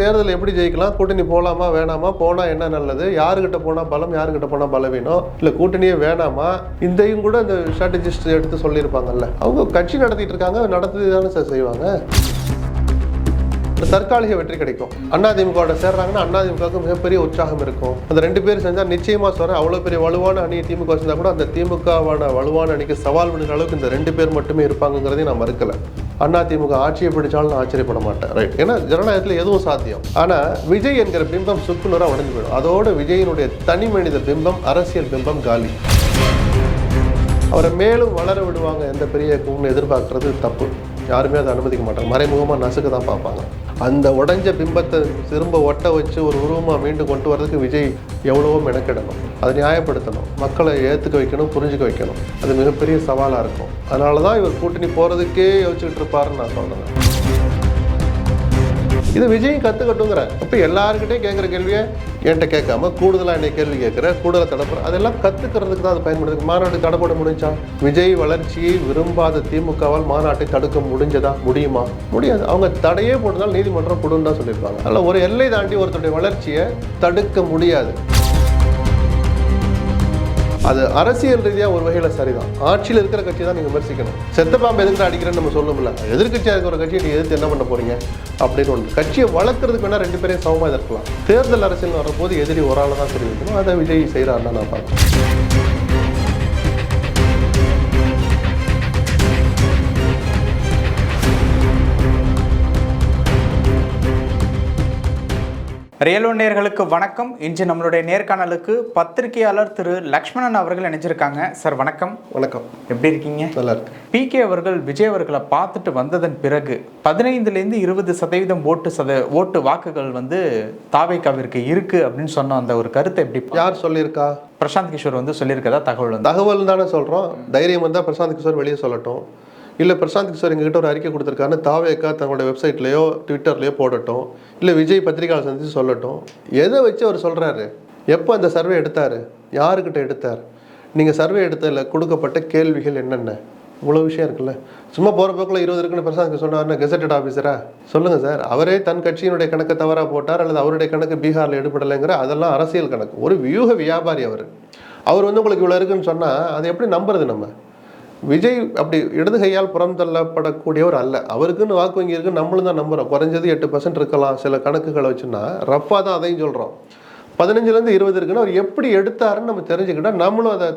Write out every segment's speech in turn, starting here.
தேர்தல் எப்படி ஜெயிக்கலாம்? கூட்டணி போகலாமா வேணாமா? போனால் என்ன நல்லது? யாருக்கிட்ட போனால் பலம் யாருக்கிட்ட போனால் பலவீனம்? இல்லை கூட்டணியே வேணாமா? இதையும் கூட இந்த ஸ்ட்ராட்டஜிஸ்ட் எடுத்து சொல்லியிருப்பாங்கல்ல. அவங்க கட்சி நடத்திட்டு இருக்காங்க நடத்தி தானே சார் செய்வாங்க. தற்காலிக வெற்றி கிடைக்கும். அதிமுகவோட சேர்றாங்கன்னா அதிமுகவுக்கு மிகப்பெரிய உற்சாகம் இருக்கும். அந்த ரெண்டு பேர் செஞ்சா நிச்சயமா சொல்றேன் அவ்வளவு பெரிய வலுவான அணி திமுக வச்சிருந்தா கூட அந்த திமுகவான வலுவான அணிக்கு சவால் விடுற அளவுக்கு இந்த ரெண்டு பேர் மட்டுமே இருப்பாங்கிறதையும் நான் மறுக்கலை. அதிமுக ஆட்சியை பிடிச்சாலும் நான் ஆச்சரியப்பட மாட்டேன். ரைட் ஏன்னா ஜனநாயகத்தில் எதுவும் சாத்தியம். ஆனா விஜய் என்கிற பிம்பம் சுக்குநூறாக உடஞ்சு போயிடும். அதோட விஜயினுடைய தனி மனித பிம்பம் அரசியல் பிம்பம் காலி. அவரை மேலும் வளர விடுவாங்க எந்த பெரிய இயக்கம்னு எதிர்பார்க்கறது தப்பு. யாருமே அதை அனுமதிக்க மாட்டாங்க. மறைமுகமாக நசுக்க தான் பார்ப்பாங்க. அந்த உடைஞ்ச பிம்பத்தை திரும்ப ஒட்ட வச்சு ஒரு உருவமாக மீண்டும் கொண்டு வரதுக்கு விஜய் எவ்வளவோ மெனக்கிடணும். அதை நியாயப்படுத்தணும். மக்களை ஏற்றுக்க வைக்கணும் புரிஞ்சுக்க வைக்கணும். அது மிகப்பெரிய சவாலாக இருக்கும். அதனால தான் இவர் கூட்டணி போகிறதுக்கே யோசிச்சுக்கிட்டு இருப்பாருன்னு நான் சொன்னேன் இது விஜய் கற்றுக்கட்டுங்கிற இப்போ எல்லாருக்கிட்டையும் கேட்குற கேள்வியை என்கிட்ட கேட்காம கூடுதலாக என்னை கேள்வி கேட்குற கூடுதலாக தடப்புற அதெல்லாம் கற்றுக்கிறதுக்கு தான் அது பயன்படுது. மாநாடு தடை போட முடிஞ்சா? விஜய் வளர்ச்சியை விரும்பாத திமுகவால் மாநாட்டை தடுக்க முடிஞ்சதா? முடியுமா? முடியாது. அவங்க தடையே போட்டதால் நீதிமன்றம் கொடுன்னு தான் சொல்லியிருப்பாங்க அதில் ஒரு எல்லை தாண்டி ஒருத்தருடைய வளர்ச்சியை தடுக்க முடியாது. அது அரசியல் ரீதியாக ஒரு வகையில் சரிதான். ஆட்சியில் இருக்கிற கட்சி தான் நீங்கள் விமர்சிக்கணும். செத்த பாம்பு எதுக்கு அடிக்கிறேன்னு நம்ம சொல்லணும்ல எதிர்கட்சியாக இருக்கிற கட்சியை நீங்கள் எதிர்த்து என்ன பண்ண போகிறீங்க அப்படின்னு ஒன்று கட்சியை வளர்க்குறதுக்கு வேணால் ரெண்டு பேரையும் சமமாக எதிர்க்கலாம். தேர்தல் அரசியல் வரும்போது எதிரி ஒரு ஆள் தான் தெரிவிக்கணும். அதை விஜய் செய்கிறாருன்னு நான் பார்க்குறேன். ரியலோ நேர்களுக்கு வணக்கம். இன்று நம்மளுடைய நேர்காணலுக்கு பத்திரிகையாளர் திரு லக்ஷ்மணன் அவர்கள் இணைஞ்சிருக்காங்க. சார் வணக்கம். வணக்கம். எப்படி இருக்கீங்க? நல்லா இருக்கு பிகே அவர்கள் விஜய் அவர்களை பார்த்துட்டு வந்ததன் பிறகு பதினைந்துலேருந்து இருபது சதவீதம் ஓட்டு சத ஓட்டு வாக்குகள் வந்து தாவேக்காவிற்கு இருக்கு அப்படின்னு சொன்ன அந்த ஒரு கருத்தை எப்படி பா- யார் சொல்லியிருக்கா? பிரசாந்த் கிஷோர் வந்து சொல்லியிருக்கதா தகவல் தகவல் தானே சொல்கிறோம் தைரியம் வந்தால் பிரசாந்த் கிஷோர் வெளியே சொல்லட்டும். இல்லை பிரசாந்த் கிஷோர் எங்ககிட்ட ஒரு அறிக்கை கொடுத்துருக்காருன்னு தாவேக்கா தங்களோட வெப்சைட்லேயோ ட்விட்டர்லேயோ போடட்டும். இல்லை விஜய் பத்திரிகையாளர் சந்திச்சு சொல்லட்டும். எதை வச்சு அவர் சொல்கிறாரு எப்போ அந்த சர்வே எடுத்தார்? யாருக்கிட்ட எடுத்தார்? நீங்கள் சர்வே எடுத்ததில் கொடுக்கப்பட்ட கேள்விகள் என்னென்ன? இவ்வளோ விஷயம் இருக்குல்ல. சும்மா போகிற போக்கில் இருபது இருக்குன்னு பிரசாந்த் சொன்னார்னா கெசட்டட் ஆஃபீஸரா? சொல்லுங்கள் சார். அவரே தன் கட்சியினுடைய கணக்கை தவறாக போட்டார் அல்லது அவருடைய கணக்கு பீகாரில் எடுபடலைங்கிற அதெல்லாம் அரசியல் கணக்கு. ஒரு வியூக வியாபாரி அவர். அவர் வந்து உங்களுக்கு இவ்வளோ இருக்குன்னு சொன்னால் அதை எப்படி நம்புறது நம்ம? விஜய் அப்படி இடது கையால் புறம் தள்ளப்படக்கூடியவர் அல்ல. அவருக்குன்னு வாக்கு வங்கி இருக்கு நம்மளும் தான் நம்புகிறோம் குறைஞ்சது எட்டு பர்சன்ட் இருக்கலாம் சில கணக்குகளை வச்சுன்னா. ரஃபாக தான் அதையும் சொல்கிறோம் பதினஞ்சுலேருந்து இருபது இருக்குன்னு அவர் எப்படி எடுத்தாருன்னு நம்ம தெரிஞ்சுக்கிட்டா நம்மளும் அதை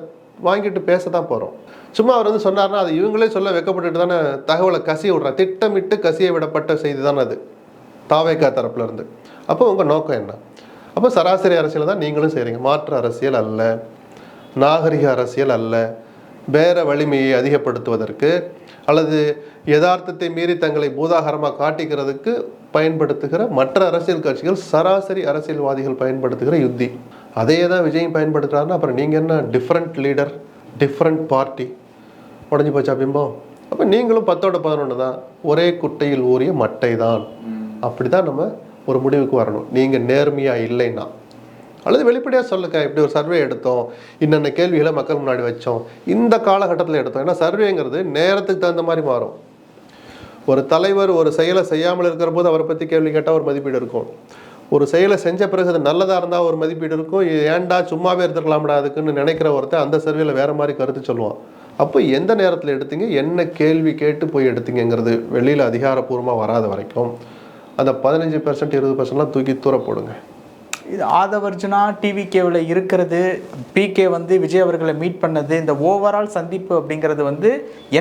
வாங்கிட்டு பேச தான் போகிறோம் சும்மா அவர் வந்து சொன்னார்னா அது இவங்களே சொல்ல வெக்கப்பட்டுட்டு தானே தகவலை கசிய விடுறாங்க திட்டமிட்டு கசிய விடப்பட்ட செய்தி தான் அது தாவேக்கா தரப்புலேருந்து அப்போ உங்கள் நோக்கம் என்ன? அப்போ சராசரி அரசியல் தான் நீங்களும் செய்கிறீங்க மாற்று அரசியல் அல்ல நாகரிக அரசியல் அல்ல பேர வலிமையை அதிகப்படுத்துவதற்கு அல்லது யதார்த்தத்தை மீறி தங்களை பூதாகரமாக காட்டிக்கிறதுக்கு பயன்படுத்துகிற மற்ற அரசியல் கட்சிகள் சராசரி அரசியல்வாதிகள் பயன்படுத்துகிற யுத்தி. அதையே தான் விஜயும் பயன்படுத்துறாருன்னா அப்புறம் நீங்கள் என்ன டிஃப்ரெண்ட் லீடர் டிஃப்ரெண்ட் பார்ட்டி உடஞ்சி போச்சா பிம்பம்? அப்போ நீங்களும் பத்தோட பதினொன்று தான். ஒரே குட்டையில் ஊறிய மட்டை தான் அப்படி தான் நம்ம ஒரு முடிவுக்கு வரணும். நீங்கள் நேர்மையாக இல்லைன்னா. அல்லது வெளிப்படையாக சொல்லுங்க இப்படி ஒரு சர்வே எடுத்தோம் இன்னென்ன கேள்விகளை மக்கள் முன்னாடி வச்சோம் இந்த காலகட்டத்தில் எடுத்தோம். ஏன்னா சர்வேங்கிறது நேரத்துக்கு தகுந்த மாதிரி மாறும். ஒரு தலைவர் ஒரு செயலை செய்யாமல் இருக்கிற போது அவரை பற்றி கேள்வி கேட்டால் ஒரு மதிப்பீடு இருக்கும். ஒரு செயலை செஞ்ச பிறகு அது நல்லதாக இருந்தால் ஒரு மதிப்பீடு இருக்கும். ஏன்டா சும்மாவே இருந்திருக்கலாம்டா அதுக்குன்னு நினைக்கிற ஒருத்தர் அந்த சர்வேல வேற மாதிரி கருத்து சொல்லுவான். அப்போ எந்த நேரத்தில் எடுத்தீங்க? என்ன கேள்வி கேட்டு போய் எடுத்தீங்கங்கிறது வெளியில் அதிகாரப்பூர்வமாக வராத வரைக்கும். அந்த பதினஞ்சு பர்சன்ட் இருபது பர்சன்ட்லாம் தூக்கி தூர போடுங்க. இது ஆதவர்ஜுனா டிவிகேவில் இருக்கிறது பிகே வந்து விஜய் அவர்களை மீட் பண்ணது இந்த ஓவரால் சந்திப்பு அப்படிங்கிறது வந்து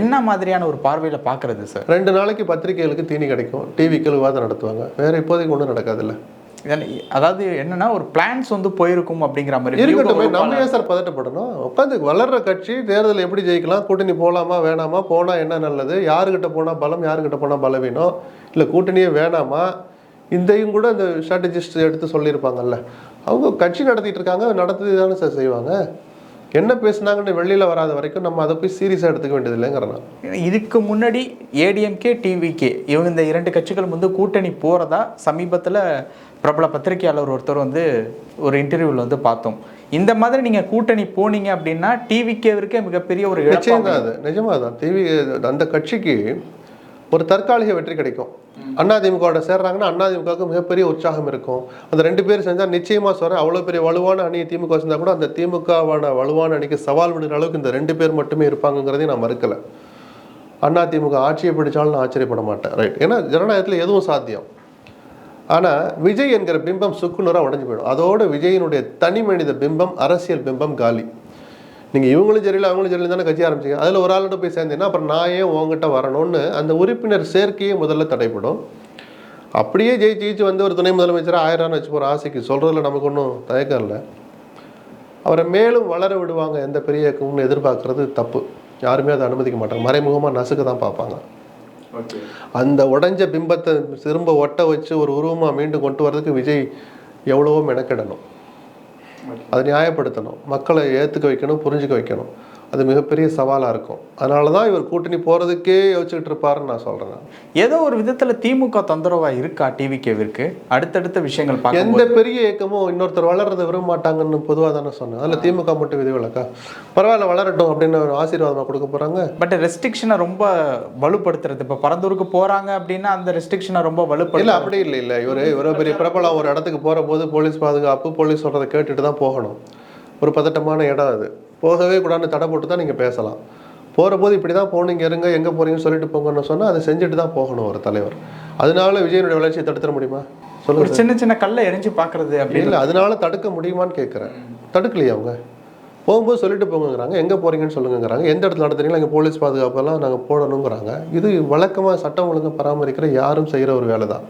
என்ன மாதிரியான ஒரு பார்வையில் பார்க்கறது சார் ரெண்டு நாளைக்கு பத்திரிகைகளுக்கு தீனி கிடைக்கும். டிவிக்கு விவாதம் நடத்துவாங்க. வேற இப்போதைக்கு ஒன்றும் நடக்காதுல்ல. அதாவது என்னன்னா ஒரு பிளான்ஸ் வந்து போயிருக்கும் அப்படிங்கிற மாதிரி. இருக்கட்டுமே நம்ம ஏன் சார் பதட்டப்படணும்? உட்காந்து வளர்ற கட்சி தேர்தல் எப்படி ஜெயிக்கலாம் கூட்டணி போகலாமா வேணாமா போனால் என்ன நல்லது யாருக்கிட்ட போனால் பலம் யாருக்கிட்ட போனால் பலவீனம் இல்லை கூட்டணியே வேணாமா இதையும் கூட இந்த ஸ்ட்ராட்டஜிஸ்ட் எடுத்து சொல்லியிருப்பாங்கல்ல. அவங்க கட்சி நடத்திட்டு இருக்காங்க நடத்தி தானே சார் செய்வாங்க. என்ன பேசுனாங்கன்னு வெளியில் வராத வரைக்கும் நம்ம அதை போய் சீரியஸாக எடுத்துக்க வேண்டியது இல்லைங்கிறேன் இதுக்கு முன்னாடி ஏடிஎம்கே டிவிகே இவங்க இந்த இரண்டு கட்சிகள் வந்து கூட்டணி போகிறதா சமீபத்தில் பிரபல பத்திரிகையாளர் ஒருத்தர் வந்து ஒரு இன்டர்வியூவில் வந்து பார்த்தோம். இந்த மாதிரி நீங்கள் கூட்டணி போனீங்க அப்படின்னா டிவிகேவிற்கே மிகப்பெரிய ஒரு நிச்சயம். தான் அது நிஜமாக தான் டிவி அந்த கட்சிக்கு ஒரு தற்காலிக வெற்றி கிடைக்கும். அதிமுகவோட சேர்றாங்கன்னா அதிமுகவுக்கு மிகப்பெரிய உற்சாகம் இருக்கும். அந்த ரெண்டு பேர் செஞ்சால் நிச்சயமா சொல்றேன் அவ்வளோ பெரிய வலுவான அணி திமுக செஞ்சா கூட அந்த திமுகவான வலுவான அணிக்கு சவால் விடுற அளவுக்கு இந்த ரெண்டு பேர் மட்டுமே இருப்பாங்கங்கிறதையும் நான் மறுக்கல. அதிமுக ஆட்சியை பிடிச்சாலும் நான் ஆச்சரியப்பட மாட்டேன். ரைட் ஏன்னா ஜனநாயகத்தில் எதுவும் சாத்தியம். ஆனால் விஜய் என்கிற பிம்பம் சுக்குநூறாக உடஞ்சு போயிடும். அதோட விஜயினுடைய தனி மனித பிம்பம் அரசியல் பிம்பம் காலி. நீங்கள் இவங்களும் சரியில்லை அவங்களும் சரியில்லை தானே கட்சி ஆரம்பிச்சீங்க. அதில் ஒரு ஆள்கிட்ட போய் சேர்ந்தீங்கன்னா அப்புறம் நான் ஏன் உங்ககிட்ட வரணும்னு அந்த உறுப்பினர் சேர்க்கையே முதல்ல தடைப்படும். அப்படியே ஜெயிச்சு ஜெயிச்சு வந்து ஒரு துணை முதலமைச்சராக ஆயிரம்னு வச்சு போகிற ஆசைக்கு. சொல்கிறதுல நமக்கு ஒன்றும் தயக்கம் இல்லை. அவரை மேலும் வளர விடுவாங்க எந்த பெரிய இயக்கம்னு எதிர்பார்க்கறது தப்பு. யாருமே அதை அனுமதிக்க மாட்டாங்க. மறைமுகமாக நசுக்க தான் பார்ப்பாங்க. அந்த உடைஞ்ச பிம்பத்தை திரும்ப ஒட்ட வச்சு ஒரு உருவமாக மீண்டும் கொண்டு வர்றதுக்கு விஜய் எவ்வளவோ மெனக்கிடணும். அதை நியாயப்படுத்தணும். மக்களை ஏற்றுக்க வைக்கணும் புரிஞ்சுக்க வைக்கணும். அது மிகப்பெரிய சவாலாக இருக்கும். அதனால தான் இவர் கூட்டணி போகிறதுக்கே யோசிச்சுட்டு இருப்பாருன்னு நான் சொல்கிறேன் ஏதோ ஒரு விதத்துல திமுக தொந்தரவா இருக்கா டிவிகேவிற்கு அடுத்தடுத்த விஷயங்கள் எந்த பெரிய இயக்கமும் இன்னொருத்தர் வளர்றதை விரும்ப மாட்டாங்கன்னு பொதுவாக தானே சொன்னேன். அதில் திமுக மட்டும் விதிவிலக்கா பரவாயில்ல வளரட்டும் அப்படின்னு ஒரு ஆசீர்வாதமாக கொடுக்க போகிறாங்க பட் ரெஸ்ட்ரிக்ஷனை ரொம்ப வலுப்படுத்துறது. இப்போ பரந்தூருக்கு போறாங்க அப்படின்னா அந்த ரெஸ்ட்ரிக்ஷனை ரொம்ப இல்ல வலுப்படுத்த அப்படி இல்லை இல்லை. இவர் இவ்வளோ பெரிய பிரபலம். ஒரு இடத்துக்கு போகிற போது போலீஸ் பாதுகாப்பு போலீஸ் சொல்கிறத கேட்டுட்டு தான் போகணும். ஒரு பதட்டமான இடம் அது. போகவே கூடாதுன்னு தடை போட்டு தான் நீங்கள் பேசலாம். போகிற போது இப்படி தான் போகணும் இருங்க எங்கே போறீங்கன்னு சொல்லிட்டு போங்கன்னு சொன்னால் அதை செஞ்சுட்டு தான் போகணும் ஒரு தலைவர். அதனால விஜயனுடைய வளர்ச்சியை தடுத்துட முடியுமா? சொல்லுங்க சின்ன சின்ன கல்லை எரிஞ்சு பார்க்கறது அப்படின்னு இல்லை அதனால தடுக்க முடியுமான்னு கேட்குறேன் தடுக்கலையே அவங்க? போகும்போது சொல்லிட்டு போங்கங்கிறாங்க எங்கே போறீங்கன்னு சொல்லுங்கங்கிறாங்க எந்த இடத்துல நடத்துறீங்களா இங்கே போலீஸ் பாதுகாப்பெல்லாம் நாங்கள் போடணுங்கிறாங்க. இது வழக்கமாக சட்டம் ஒழுங்கு பராமரிக்கிற யாரும் செய்கிற ஒரு வேலை தான்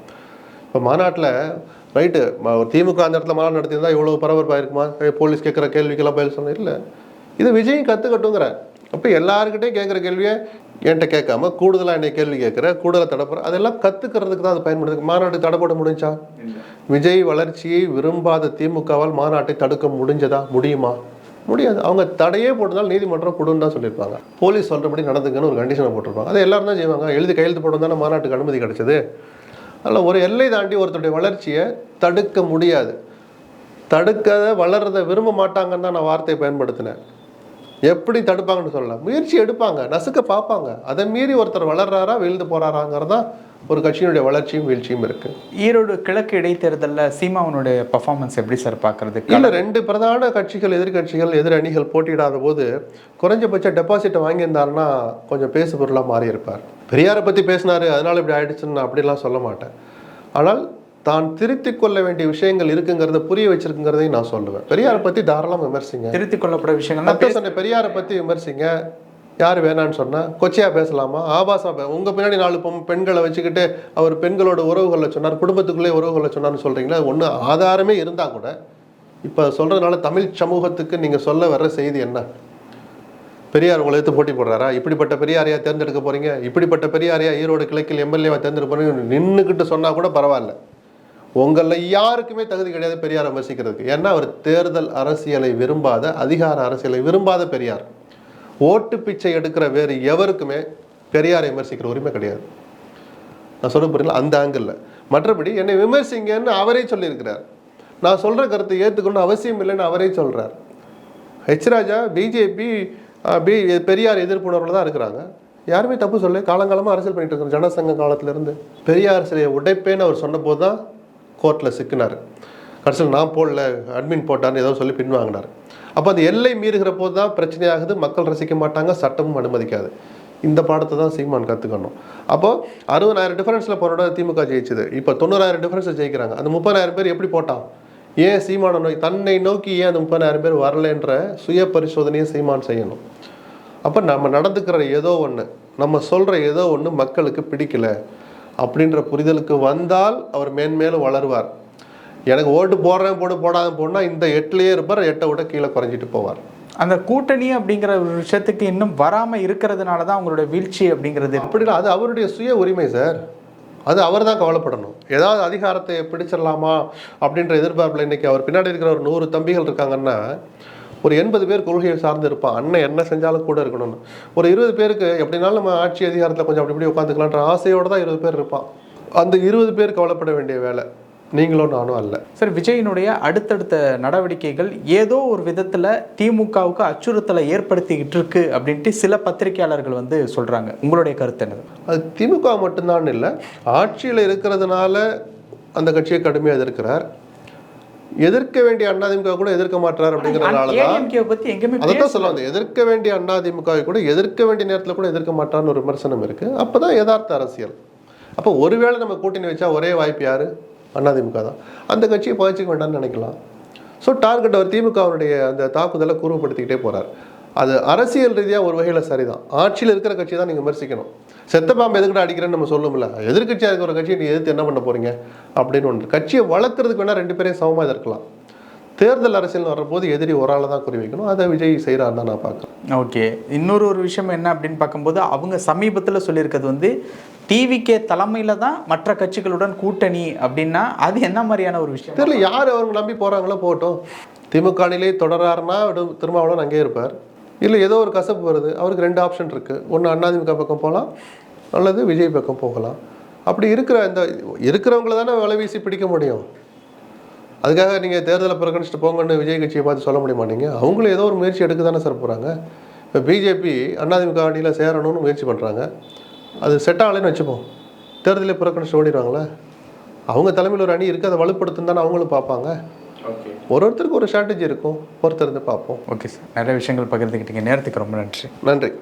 இப்போ மாநாட்டில் ரைட்டு திமுக அந்த இடத்துல மாநாடு நடத்தியிருந்தா இவ்வளோ பரபரப்பாக இருக்குமா போலீஸ் கேட்குற கேள்விக்கெல்லாம் பதில் சொன்னேன் இல்லை. இது விஜயும் கற்றுக்கட்டுங்கிற அப்போ எல்லாருக்கிட்டையும் கேட்குற கேள்வியை என்கிட்ட கேட்காம கூடுதலாக என்னை கேள்வி கேட்குற கூடுதலாக தடப்புற அதெல்லாம் கற்றுக்கிறதுக்கு தான் அது பயன்படுது மாநாடு தடை போட முடிஞ்சா? விஜய் வளர்ச்சியை விரும்பாத திமுகவால் மாநாட்டை தடுக்க முடிஞ்சதா? முடியுமா? முடியாது. அவங்க தடையே போட்டதால் நீதிமன்றம் கொடுன்னு தான் சொல்லியிருப்பாங்க. போலீஸ் சொல்கிறபடி நடந்துக்கன்னு ஒரு கண்டிஷனை போட்டிருப்பாங்க. அதை எல்லாரும் தான் செய்வாங்க. எழுதி கையெழுத்து போட்டு தானே மாநாட்டுக்கு அனுமதி கிடைச்சது. அதில் ஒரு எல்லை தாண்டி ஒருத்தருடைய வளர்ச்சியை தடுக்க முடியாது. தடுக்கத வளர்றதை விரும்ப மாட்டாங்கன்னு தான் நான் வார்த்தையை பயன்படுத்தினேன். எப்படி தடுப்பாங்கன்னு சொல்லலாம் முயற்சி எடுப்பாங்க நசுக்க பார்ப்பாங்க. அதை மீறி ஒருத்தர் வளர்றாரா வீழ்ந்து போறாராங்கிறது தான் ஒரு கட்சியினுடைய வளர்ச்சியும் வீழ்ச்சியும் இருக்கு. ஈரோடு கிழக்கு இடைத்தேர்தல்ல சீமாவனுடைய பர்ஃபார்மன்ஸ் எப்படி சார் பார்க்கறது? இல்ல ரெண்டு பிரதான கட்சிகள் எதிர்கட்சிகள் எதிர் அணிகள் போட்டியிடாத போது குறைஞ்சபட்ச டெபாசிட்டை வாங்கியிருந்தாருன்னா கொஞ்சம் பேசு பொருளா மாறி இருப்பார் பெரியாரை பத்தி பேசினாரு அதனால இப்படி ஆயிடுச்சுன்னு நான் அப்படிலாம் சொல்ல மாட்டேன். ஆனால் தான் திருத்திக் கொள்ள வேண்டிய விஷயங்கள் இருக்குங்கிறத புரிய வச்சிருக்குங்கிறதையும் நான் சொல்லுவேன். பெரியாரை பத்தி தாராளம் விமர்சிங்க. திருத்திக் கொள்ளப்பட விஷயங்கள்லாம் அத்தை சொன்ன பெரியாரை பத்தி விமர்சிங்க. யார் வேணான்னு சொன்னா கொச்சையா பேசலாமா? ஆபாசமா பே- உங்க பின்னாடி நாலு பெண்களை வச்சுக்கிட்டு அவர் பெண்களோட உறவுகளை சொன்னார் குடும்பத்துக்குள்ளே உறவுகளை சொன்னார்னு சொல்றீங்களா? ஒண்ணு ஆதாரமே இருந்தா கூட இப்ப சொல்றதுனால தமிழ் சமூகத்துக்கு நீங்க சொல்ல வர்ற செய்தி என்ன? பெரியார் உங்களை எடுத்து போட்டி போடுறாரா? இப்படிப்பட்ட பெரியாரையா தேர்ந்தெடுக்க போறீங்க? இப்படிப்பட்ட பெரியாரையா ஈரோடு கிழக்கில் எம்எல்ஏவா தேர்ந்தெடுக்க போறீங்க? நின்றுக்கிட்டு சொன்னா கூட பரவாயில்ல. உங்களில் யாருக்குமே தகுதி கிடையாது பெரியார் விமர்சிக்கிறதுக்கு. ஏன்னா அவர் தேர்தல் அரசியலை விரும்பாத அதிகார அரசியலை விரும்பாத பெரியார். ஓட்டு பிச்சை எடுக்கிற வேறு எவருக்குமே பெரியாரை விமர்சிக்கிற உரிமை கிடையாது. நான் சொல்ல புரியல அந்த ஆங்கிளில் மற்றபடி என்னை விமர்சிங்கன்னு அவரே சொல்லியிருக்கிறார். நான் சொல்கிற கருத்தை ஏற்றுக்கணும் அவசியம் இல்லைன்னு அவரே சொல்கிறார் ஹெச் ராஜா பிஜேபி பி பெரியார் எதிர்ப்புணர்வில் தான் இருக்கிறாங்க. யாருமே தப்பு சொல்லி காலங்காலமாக அரசியல் பண்ணிட்டு இருக்காங்க ஜனசங்க காலத்திலேருந்து பெரியார் சிலையை உடைப்பேன்னு அவர் சொன்னபோது தான் கோர்ட்டில் சிக்கினார். கடைசியில் நான் போடல அட்மின் போட்டான்னு ஏதோ சொல்லி பின்வாங்கினார் அப்போ அந்த எல்லை மீறுகிற போது தான் பிரச்சனையாகுது மக்கள் ரசிக்க மாட்டாங்க சட்டமும் அனுமதிக்காது. இந்த பாடத்தை தான் சீமான் கற்றுக்கணும் அப்போ அறுபதாயிரம் டிஃபரன்ஸில் போனோட திமுக ஜெயிச்சது. இப்போ தொண்ணூறாயிரம் டிஃபரன்ஸில் ஜெயிக்கிறாங்க. அந்த முப்பதாயிரம் பேர் எப்படி போட்டான்? ஏன் சீமான நோக்கி தன்னை நோக்கி ஏன் அந்த முப்பதாயிரம் பேர் வரலைன்ற சுய பரிசோதனையை சீமான் செய்யணும். அப்போ நம்ம நடந்துக்கிற ஏதோ ஒன்று நம்ம சொல்கிற ஏதோ ஒன்று மக்களுக்கு பிடிக்கல. அப்படின்ற புரிதலுக்கு வந்தால் அவர் மேன்மேலும் வளருவார். எனக்கு ஓட்டு போடுறேன் போடு போடாத போனா இந்த எட்டுலேயே இருப்பார் எட்டை விட கீழே குறைஞ்சிட்டு போவார். அந்த கூட்டணி அப்படிங்கிற ஒரு விஷயத்துக்கு இன்னும் வராம இருக்கிறதுனால தான் உங்களுடைய வீழ்ச்சி அப்படிங்கிறது. அப்படிலாம் அது அவருடைய சுய உரிமை சார். அது அவர் தான் கவலைப்படணும். ஏதாவது அதிகாரத்தை பிடிச்சிடலாமா அப்படின்ற எதிர்பார்ப்பில் இன்னைக்கு அவர் பின்னாடி இருக்கிற ஒரு நூறு தம்பிகள் இருக்காங்கன்னா ஒரு எண்பது பேர் கொள்கையை சார்ந்து இருப்பான் அண்ணன் என்ன செஞ்சாலும் கூட இருக்கணும்னு. ஒரு இருபது பேருக்கு எப்படினாலும் நம்ம ஆட்சி அதிகாரத்தில் கொஞ்சம் அப்படி இப்படி உட்காந்துக்கலான்ற ஆசையோடு தான் இருபது பேர் இருப்பான் அந்த இருபது பேர் கவலைப்பட வேண்டிய வேலை நீங்களும் நானும் அல்ல. சார் விஜயினுடைய அடுத்தடுத்த நடவடிக்கைகள் ஏதோ ஒரு விதத்தில் திமுகவுக்கு அச்சுறுத்தலை ஏற்படுத்திக்கிட்டு இருக்கு அப்படின்ட்டு சில பத்திரிகையாளர்கள் வந்து சொல்கிறாங்க உங்களுடைய கருத்து என்னது? அது திமுக மட்டும்தான் இல்லை ஆட்சியில் இருக்கிறதுனால அந்த கட்சியை கடுமையாக எதிர்க்கிறார். எதிர்க்க வேண்டிய அதிமுக கூட எதிர்க்க மாட்டார் அப்படிங்கிறதுனால தான் அதை தான் சொல்ல வந்தேன். எதிர்க்க வேண்டிய அதிமுகவை கூட எதிர்க்க வேண்டிய நேரத்தில் கூட எதிர்க்க மாட்டான்னு ஒரு விமர்சனம் இருக்கு. அப்பதான் யதார்த்த அரசியல். அப்போ ஒருவேளை நம்ம கூட்டணி வச்சா ஒரே வாய்ப்பு யாரு? அதிமுக தான். அந்த கட்சியை பகிச்சிக்க வேண்டாம்னு நினைக்கலாம். ஸோ டார்கெட் அவர் திமுகவுடைய அந்த தாக்குதலை கூர்மைப்படுத்திக்கிட்டே போறார். அது அரசியல் ரீதியாக ஒரு வகையில் சரிதான். ஆட்சியில் இருக்கிற கட்சி தான் நீங்கள் விமர்சிக்கணும். செத்த பாம்பு எதுக்கிட்ட அடிக்கிறேன்னு நம்ம சொல்லும்ல. எதிர்க்கட்சியாக இருக்கிற ஒரு கட்சியை நீ எதிர்த்து என்ன பண்ண போறீங்க? அப்படின்னு ஒன்று. கட்சியை வளர்க்குறதுக்கு வேணால் ரெண்டு பேரையும் சமமாக இருக்கலாம் தேர்தல் அரசியல் வர்றபோது எதிரி ஒரு ஆளை தான் குறி வைக்கணும். அதை விஜய் செய்கிறான்னு தான் நான் பார்க்குறேன். ஓகே. இன்னொரு ஒரு விஷயம் என்ன அப்படின்னு பார்க்கும்போது அவங்க சமீபத்தில் சொல்லியிருக்கிறது வந்து டிவிகே தலைமையில் தான் மற்ற கட்சிகளுடன் கூட்டணி அப்படின்னா அது என்ன மாதிரியான ஒரு விஷயம்? தெரியல யார் அவங்க நம்பி போகிறாங்களோ போகட்டும். திமுக அணிலே தொடராருன்னா திருமாவளவன் அங்கேயே இருப்பார். இல்லை ஏதோ ஒரு கசப்பு வருது. அவருக்கு ரெண்டு ஆப்ஷன் இருக்குது ஒன்று அண்ணாதிமுக பக்கம் போகலாம் அல்லது விஜய் பக்கம் போகலாம். அப்படி இருக்கிற இந்த இருக்கிறவங்கள தானே வலை வீசி பிடிக்க முடியும். அதுக்காக நீங்கள் தேர்தலை புறக்கணிச்சுட்டு போங்கன்னு விஜய் கட்சியை பார்த்து சொல்ல முடியுமா நீங்கள் அவங்களும் ஏதோ ஒரு முயற்சி எடுக்க தானே சார் போகிறாங்க இப்போ பிஜேபி அண்ணாதிமுக அணியில் சேரணும்னு முயற்சி பண்ணுறாங்க அது செட் ஆகலைன்னு வச்சுப்போம். தேர்தலை புறக்கணிச்சு ஓடிடுவாங்களே. அவங்க தலைமையில் ஒரு அணி இருக்குது அதை வலுப்படுத்துன்னு தானே அவங்களும் பார்ப்பாங்க. ஒரு ஒருத்தருக்கு ஒரு ஸ்ட்ராட்டஜி இருக்கும் பொறுத்திருந்து பார்ப்போம். ஓகே சார் நிறைய விஷயங்கள் பகிர்ந்துக்கிட்டீங்க நேரத்துக்கு ரொம்ப நன்றி. நன்றி.